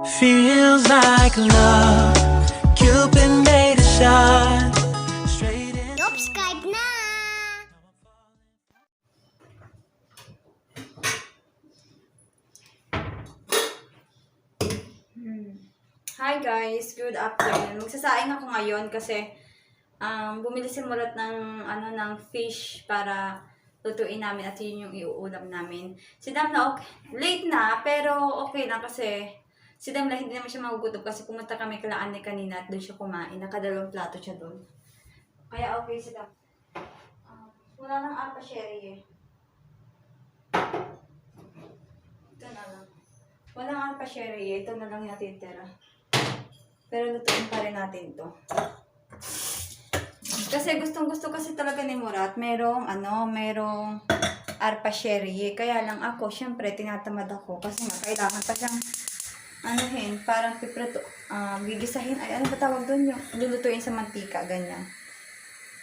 Feels like love. Cupid made a shot. Straight in. Subscribe na! Hi guys, good afternoon. Magsasaing ako ngayon kasi um, bumili si Murat ng ano ng fish para lutuin namin at yun yung iuulam namin. Si Damla okay, late na pero okay lang kasi si Damla hindi naman siya magugutom kasi pumunta kay kila Anne kanina at doon siya kumain. Nakadalawang plato siya doon. Kaya okay si Dam. Um, wala nang apa sherry eh. Ito na lang. Wala nga pa sherry eh. Ito na lang yung natitira. Pero lutuin pa rin natin to. Kasi gustong gusto kasi talaga ni Murat. Merong ano, merong arpa sherry. Kaya lang ako, syempre, tinatamad ako. Kasi nga, kailangan pa siyang anuhin, parang pipreto, ah, gigisahin, ay ano ba tawag doon yung lulutuin sa mantika, ganyan.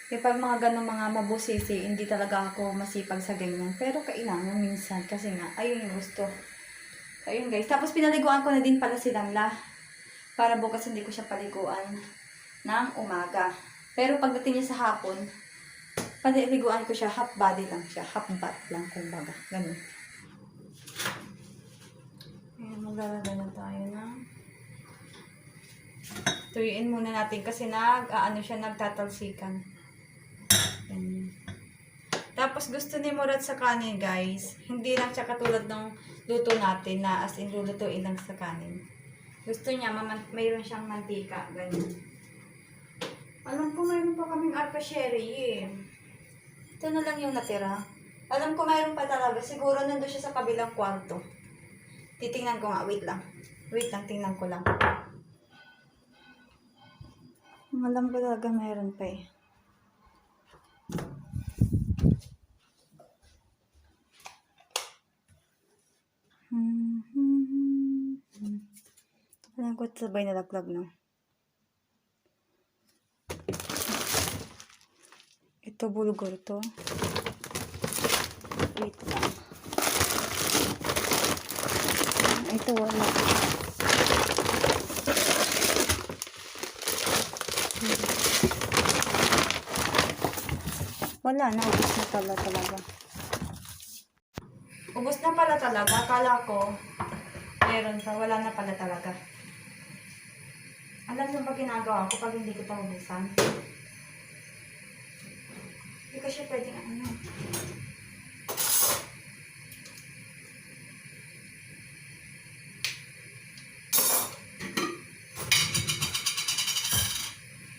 Kaya pag mga ganun mga mabusisi, hindi talaga ako masipag sa ganyan. Pero kailangan minsan kasi nga, ayun yung gusto. Ayun guys. Tapos pinaliguan ko na din pala si Lamla. Para bukas hindi ko siya paliguan ng umaga. Pero pagdating niya sa hapon, paliguan ko siya, half body lang siya. Half bath lang kumbaga. Ganun. Ayan, maglalagay na tayo ng tuyuin muna natin kasi nag, ah, ano siya, nagtatalsikan. Ganyan. Tapos gusto ni Murat sa kanin, guys. Hindi lang siya katulad ng luto natin na as in lulutuin lang sa kanin. Gusto niya, mayroon siyang mantika. Ganyan. Alam ko mayroon pa kaming arpa sherry eh. Ito na lang yung natira. Alam ko mayroon pa talaga. Siguro nandun siya sa kabilang kwarto. Titingnan ko nga. Wait lang. Wait lang, tingnan ko lang. Alam ko talaga mayroon pa eh. Alam ko sabay nalaglag, no? Ito bulgur to. Wait lang. Ito wala. Wala na, ubus na pala talaga. Ubus na pala talaga. Akala ko, meron pa. Wala na pala talaga. Alam mo ba ginagawa ko pag hindi ko pa ubusan? Hindi ko siya pwedeng ano.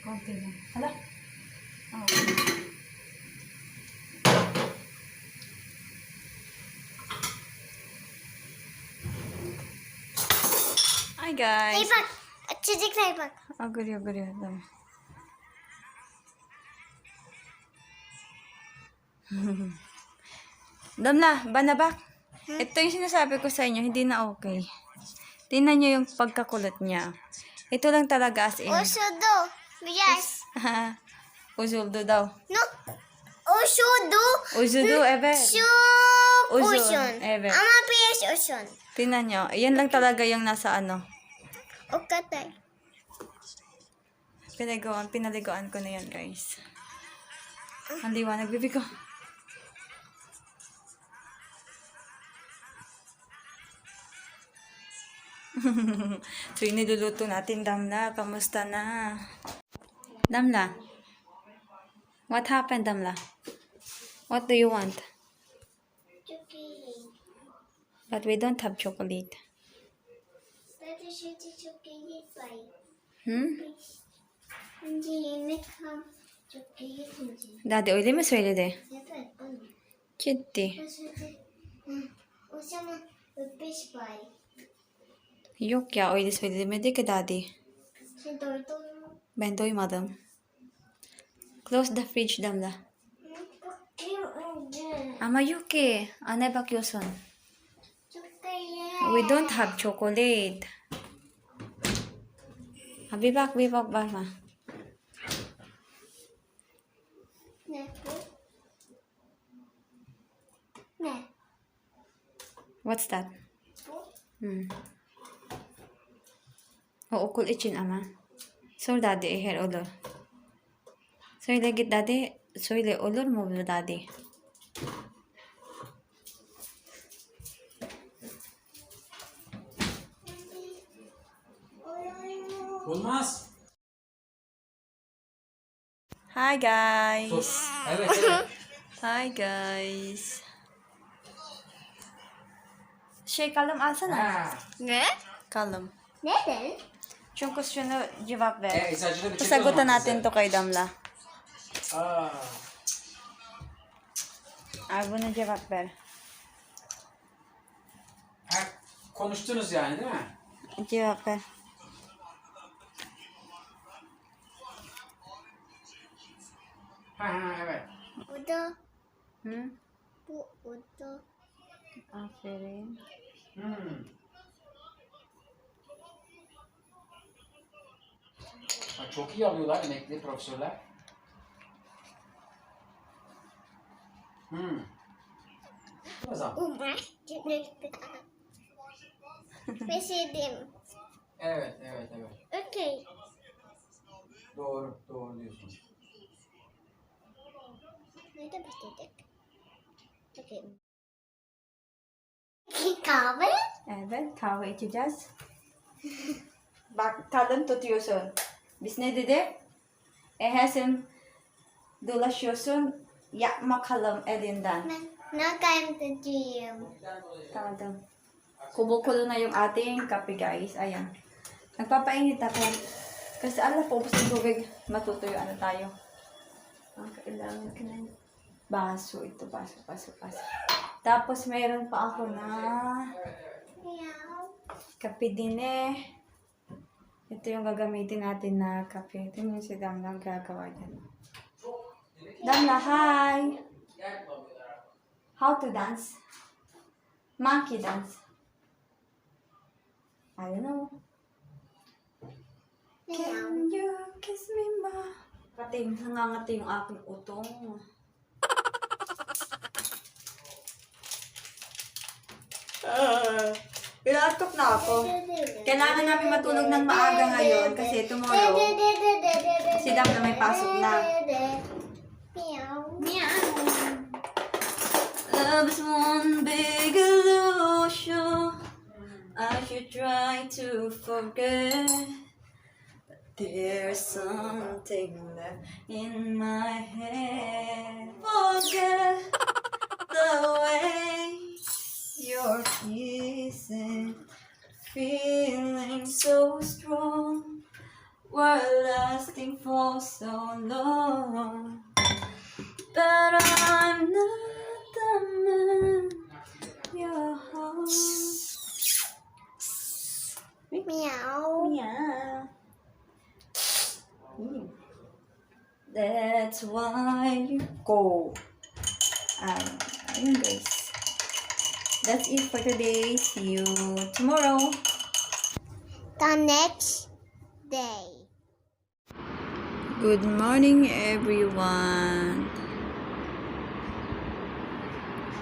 Konti lang. Hala. Oh. Guys. Taypak! At chizik taypak. Agree, agree. Adam. Dam na, banabak. Ito yung sinasabi ko sa inyo, hindi na okay. Tingnan nyo yung pagkakulat niya. Ito lang talaga as in. Oshodo. Yes. Uzuldo daw. No. Oshodo. Uzudo, ebe. Shu. Ocean. Ocean. Ebe. Ama PS ocean. Tingnan nyo. Yan lang talaga yung nasa ano. Okatay. Pinagawan, pinaligoan ko na yan, guys. Ang liwanag, bibi ko. so, iniluluto natin, Damla. Kamusta na? Damla. What happened, Damla? What do you want? Chocolate. But we don't have chocolate. That is the chocolate pie. Hmm? Hindi yemek ham. Chocolate hindi. Daddy, öyle mi söyledi? Evet. Ciddi. O zaman öpeş pie. Yok ya, öyle söylemedi ki Daddy. Sen doydun mu? Ben doymadım. Close the fridge, Damla. Önce. Ama yok ki. Anne bakıyorsun. We don't have chocolate. Ha, bir bak, bir bak, bakma. Ne bu? Ne? What's that? Bu? Hmm. O okul için ama. Sor daddy eğer olur. Söyle git daddy. Söyle olur mu bu daddy? Hi guys. Sus. Evet evet. Hi guys. Şey kalem alsana. ha. Ne? Kalem. Neden? Çünkü şunu cevap ver. E, eczacıda bir çek o natin to kay Damla. Aa. Ay buna cevap ver. Ha, konuştunuz yani değil mi? Cevap ver. Ha ha evet. Bu da, Hı? bu, bu da. Aferin. Hmm. Ha, çok iyi alıyorlar emekli profesörler. Hmm. O zaman. Umar. Beşedim. Evet, evet, evet. Okey. Doğru, doğru diyorsun. Nerede başladık? Okey. Kahve? Evet kahve içeceğiz. Bak kalem tutuyorsun. Biz ne dedik? Sen dolaşıyorsun yapma kalem elinden. Ben nakayam Tamam. Kumukulo na yung ating kape guys. Ayan. Nagpapainit ako. Kasi alam po, sa tubig, matutuyo ano tayo. Ang kailangan ka na baso. Ito, baso, baso, baso. Tapos meron pa ako na kape din eh. Ito yung gagamitin natin na kape. Ito yung si Damlang gagawa dyan. Damla, hi! How to dance? Monkey dance. I don't know. Can you kiss me, ma? Pati, nangangati yung aking utong. Uh, Inaantok na ako. Kailangan namin matulog ng maaga ngayon kasi tomorrow, si Dam na may pasok na. Love's one big illusion. I should try to forget. But there's something left in my head. For so long. But I'm not the man your heart. Meow. Yeah. Mm. That's why you go. Um, ayun guys. That's it for today. See you tomorrow. The next day. Good morning everyone.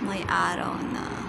May araw na.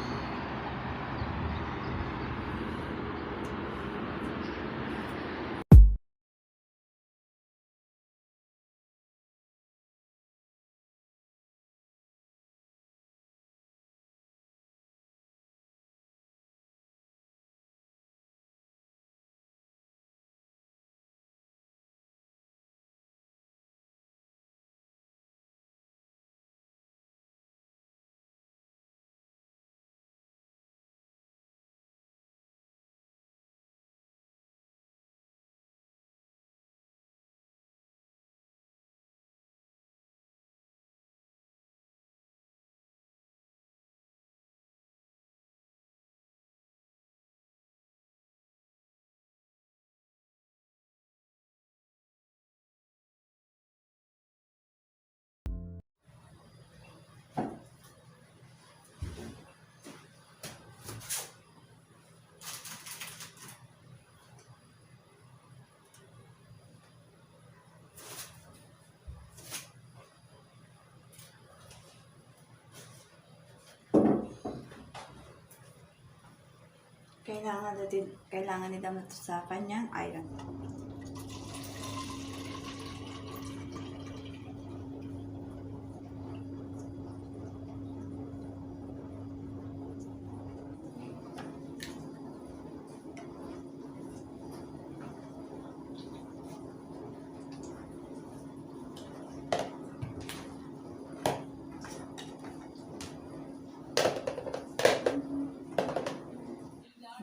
Kailangan natin, kailangan nila ito sa kanyang iron.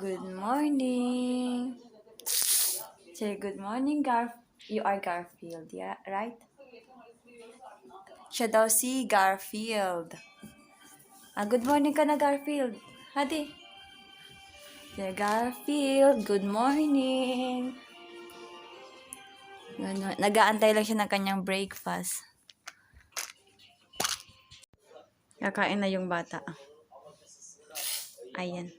Good morning. Say good morning, Garf. You are Garfield, yeah, right? Siya daw si Garfield. Ah, good morning ka na, Garfield. Hadi. Say Garfield, good morning. Ganun. Nag-aantay lang siya ng kanyang breakfast. Kakain na yung bata. Ayan.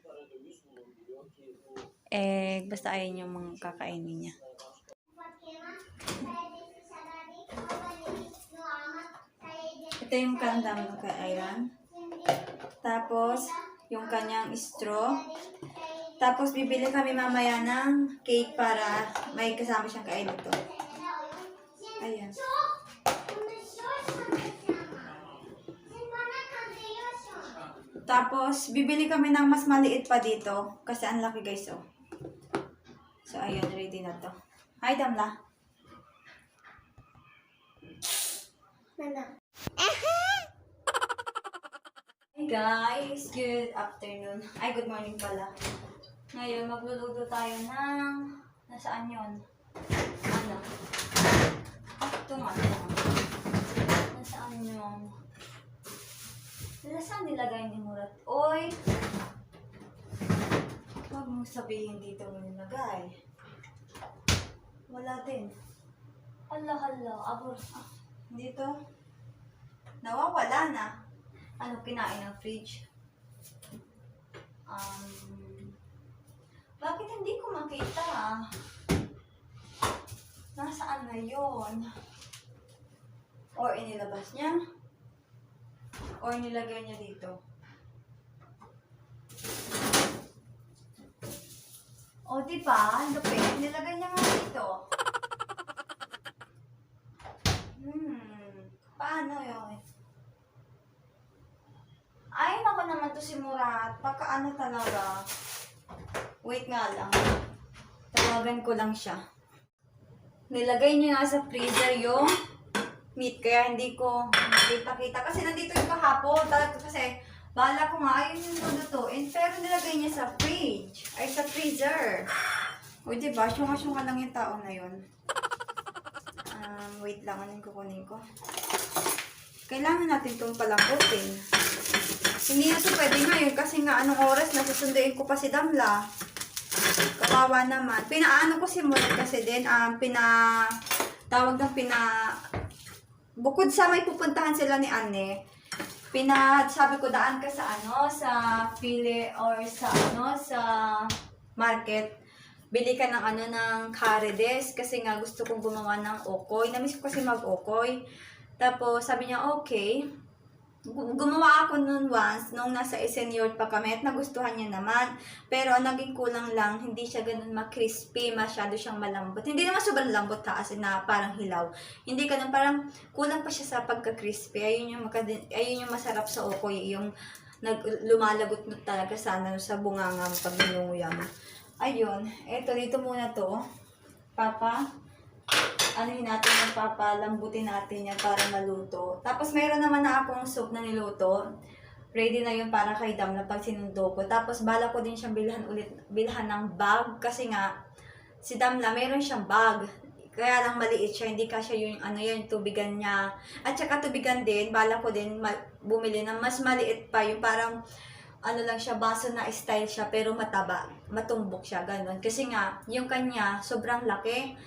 Eh, basta ayun yung mga kakainin niya. Ito yung kandang ng kay Iran. Tapos, yung kanyang straw. Tapos, bibili kami mamaya ng cake para may kasama siyang kain ito. Ayan. Tapos, bibili kami ng mas maliit pa dito. Kasi ang laki guys, oh. So, ayun, ready na to. Hi, Damla. Mana? Hey guys, good afternoon. Ay, good morning pala. Ngayon, magluluto tayo ng... Nasaan yun? Ano? Ah, ito nga. Nasaan yun? Nasaan nilagay ni Murat? Oy! Huwag mo sabihin dito mo nilagay. Wala din. Hala, hala. Abor. Ah, dito. Nawawala na. Ano kinain ng fridge? Um, bakit hindi ko makita? Nasaan na yon? Or inilabas niya? Or nilagay niya dito? O, di ba? Lupit. Nilagay niya nga dito. Hmm. Paano yun? Ay, nako naman to si Murat. Pagka ano talaga. Wait nga lang. Tawagan ko lang siya. Nilagay niya nga sa freezer yung meat. Kaya hindi ko nakita-kita. Kasi nandito yung kahapon. Talaga kasi bala ko nga ayun yung lulutuin. Pero nilagay niya sa fridge. Ay, sa freezer. O, diba? Syunga-syunga lang yung tao na yun. Um, wait lang. Anong kukunin ko? Kailangan natin itong palambutin. Hindi na ito pwede ngayon kasi nga anong oras na susunduin ko pa si Damla. Kawawa naman. Pinaano ko si Murat kasi din, um, pina, tawag ng pina, bukod sa may pupuntahan sila ni Anne, pina, sabi ko daan ka sa ano, sa file or sa ano, sa market. Bili ka ng ano, ng karides kasi nga gusto kong gumawa ng okoy. Namiss ko kasi mag-okoy. Tapos sabi niya, okay. Gu- Gumawa ako noon once, nung nasa senior pa kami at nagustuhan niya naman. Pero ang naging kulang lang, hindi siya ganun ma-crispy, masyado siyang malambot. Hindi naman sobrang lambot ka as na parang hilaw. Hindi ganun, parang kulang pa siya sa pagka-crispy. Ayun yung, makadi- ayun yung masarap sa okoy, yung nag lumalagot na talaga sana sa bunganga pag. Ayun, eto dito muna to. Papa, anuhin natin yung papalambutin natin yan para maluto. Tapos mayroon naman na akong soup na niluto. Ready na yun para kay Dam na pag sinundo ko. Tapos bala ko din siyang bilhan ulit, bilhan ng bag kasi nga si Damla meron siyang bag. Kaya lang maliit siya, hindi kasya yung ano yun, tubigan niya. At saka tubigan din, bala ko din bumili ng mas maliit pa, yung parang ano lang siya, baso na style siya, pero mataba, matumbok siya, ganun. Kasi nga, yung kanya, sobrang laki.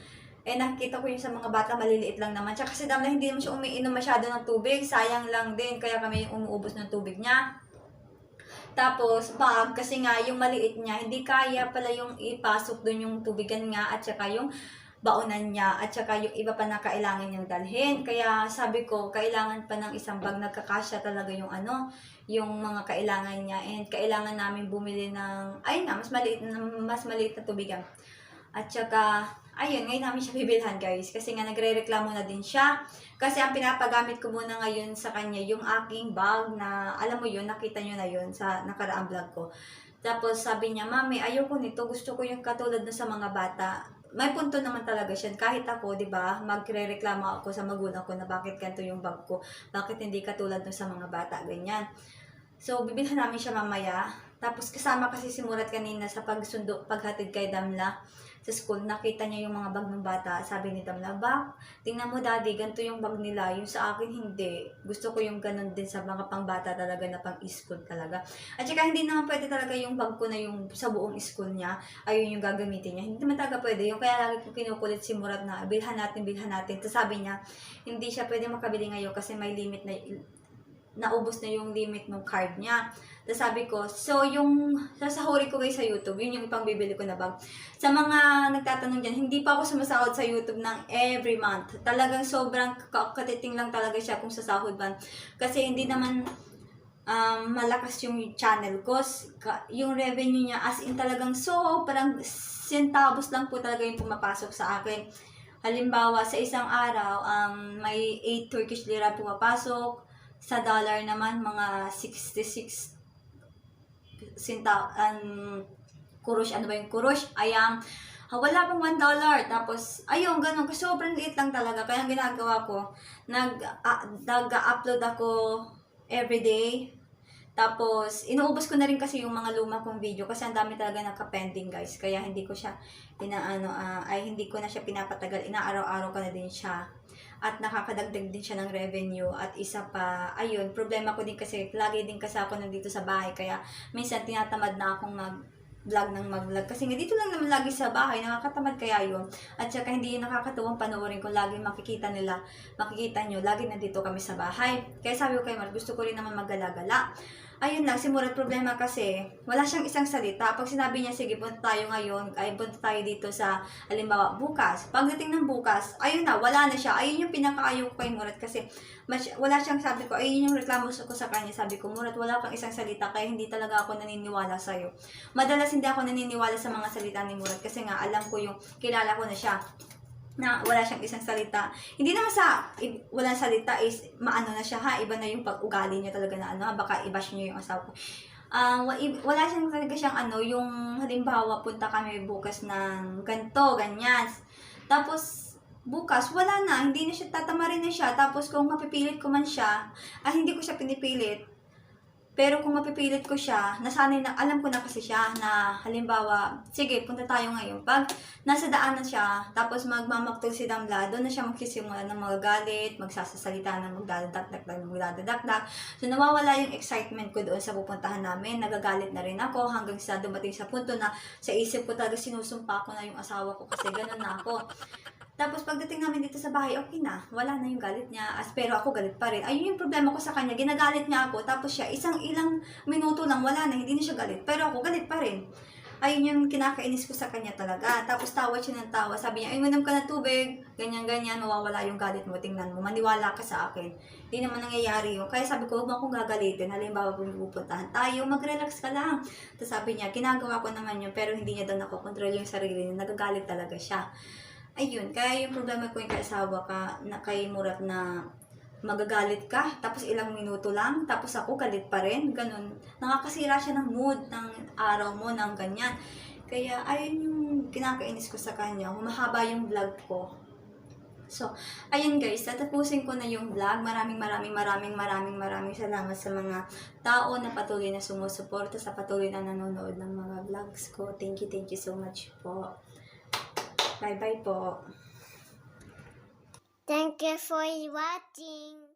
Eh, nakita ko yung sa mga bata, maliliit lang naman. Tsaka kasi Damla, hindi naman siya umiinom masyado ng tubig. Sayang lang din, kaya kami yung umuubos ng tubig niya. Tapos, bag, kasi nga, yung maliit niya, hindi kaya pala yung ipasok doon yung tubigan nga, at saka yung baonan niya at saka yung iba pa na kailangan niyang dalhin. Kaya sabi ko, kailangan pa ng isang bag nagkakasya talaga yung ano, yung mga kailangan niya and kailangan namin bumili ng ay na mas maliit mas maliit na tubigan. At saka ayun, ngayon namin siya bibilhan guys kasi nga nagrereklamo na din siya. Kasi ang pinapagamit ko muna ngayon sa kanya yung aking bag na alam mo yun, nakita niyo na yun sa nakaraang vlog ko. Tapos sabi niya, Mami, ayoko nito. Gusto ko yung katulad na sa mga bata. May punto naman talaga siya. Kahit ako, di ba, magre-reklamo ako sa magulang ko na bakit ganito yung bag ko. Bakit hindi katulad na sa mga bata, ganyan. So, bibilhan namin siya mamaya. Tapos kasama kasi si Murat kanina sa pagsundo, paghatid kay Damla sa school. Nakita niya yung mga bag ng bata. Sabi ni Damla, Bak, tingnan mo daddy, ganito yung bag nila. Yung sa akin, hindi. Gusto ko yung ganun din sa mga pang bata talaga na pang school talaga. At saka hindi naman pwede talaga yung bag ko na yung sa buong school niya, ayun yung gagamitin niya. Hindi naman talaga pwede. Yung kaya lagi ko kinukulit si Murat na, bilhan natin, bilhan natin. Tapos sabi niya, hindi siya pwede makabili ngayon kasi may limit na naubos na yung limit ng card niya. Tapos sabi ko, so yung sasahuri ko guys sa YouTube, yun yung ipang bibili ko na bag. Sa mga nagtatanong dyan, hindi pa ako sumasahod sa YouTube ng every month. Talagang sobrang ka- katiting lang talaga siya kung sasahod ba. Kasi hindi naman um, malakas yung channel ko. Yung revenue niya, as in talagang sobrang centavos lang po talaga yung pumapasok sa akin. Halimbawa, sa isang araw, um, may 8 Turkish lira pumapasok. Sa dollar naman, mga 66 sinta, um, kurush, ano ba yung kurush? Ayang, ah, wala pang 1 dollar. Tapos, ayun, ganun. Sobrang liit lang talaga. Kaya ang ginagawa ko, nag, ah, nag-upload ako everyday. Tapos, inuubos ko na rin kasi yung mga luma kong video kasi ang dami talaga naka-pending guys. Kaya hindi ko siya, inaano, ah, ay hindi ko na siya pinapatagal. Inaaraw-araw ko na din siya. At nakakadagdag din siya ng revenue. At isa pa, ayun, problema ko din kasi, lagi din kasi ako nandito sa bahay. Kaya, minsan tinatamad na akong mag vlog ng mag-vlog. Kasi nga dito lang naman lagi sa bahay, nakakatamad kaya yun. At saka hindi yun nakakatuwang panoorin kung lagi makikita nila, makikita nyo, lagi nandito kami sa bahay. Kaya sabi ko kay Mar, gusto ko rin naman magala-gala. Ayun lang, si Murat problema kasi, wala siyang isang salita. Pag sinabi niya, sige, punta tayo ngayon, ay punta tayo dito sa, halimbawa, bukas. Pagdating ng bukas, ayun na, wala na siya. Ayun yung pinakaayaw ko kay Murat kasi mas, wala siyang sabi ko, ayun yung reklamo ko sa kanya. Sabi ko, Murat, wala kang isang salita kaya hindi talaga ako naniniwala sa'yo. Madalas hindi ako naniniwala sa mga salita ni Murat kasi nga alam ko yung kilala ko na siya na wala siyang isang salita. Hindi naman sa walang salita is maano na siya ha, iba na yung pag-ugali niya talaga na ano, baka i-bash niyo yung asawa ko. I- wala siyang talaga siyang ano, yung halimbawa punta kami bukas ng ganto, ganyan. Tapos bukas wala na, hindi na siya tatamarin na siya. Tapos kung mapipilit ko man siya, ah hindi ko siya pinipilit. Pero kung mapipilit ko siya, nasanay na, alam ko na kasi siya na halimbawa, sige, punta tayo ngayon. Pag nasa daanan siya, tapos magmamaktol si Damla, doon na siya magsisimula ng magagalit, magsasasalita ng magdadakdak ng magdadakdak. So nawawala yung excitement ko doon sa pupuntahan namin. Nagagalit na rin ako hanggang sa dumating sa punto na sa isip ko talaga sinusumpa ko na yung asawa ko kasi ganun na ako. Tapos pagdating namin dito sa bahay, okay na. Wala na yung galit niya. As, pero ako galit pa rin. Ayun yung problema ko sa kanya. Ginagalit niya ako. Tapos siya, isang ilang minuto lang, wala na. Hindi na siya galit. Pero ako, galit pa rin. Ayun yung kinakainis ko sa kanya talaga. Tapos tawa siya ng tawa. Sabi niya, ay, uminom ka na tubig. Ganyan-ganyan, mawawala yung galit mo. Tingnan mo, maniwala ka sa akin. Hindi naman nangyayari yun. Kaya sabi ko, huwag mo akong gagalitin. Halimbawa, kung pupuntahan tayo, mag-relax ka lang. Tapos sabi niya, ginagawa ko naman yun, pero hindi niya daw nakokontrol yung sarili niya. Nagagalit talaga siya. Ayun, kaya yung problema ko yung kaasawa ka, na kay Murat na magagalit ka, tapos ilang minuto lang, tapos ako galit pa rin, ganun. Nakakasira siya ng mood, ng araw mo, ng ganyan. Kaya, ayun yung kinakainis ko sa kanya. Humahaba yung vlog ko. So, ayun guys, tatapusin ko na yung vlog. Maraming maraming maraming maraming maraming salamat sa mga tao na patuloy na sumusuporta sa patuloy na nanonood ng mga vlogs ko. Thank you, thank you so much po. Bye-bye po. Thank you for watching.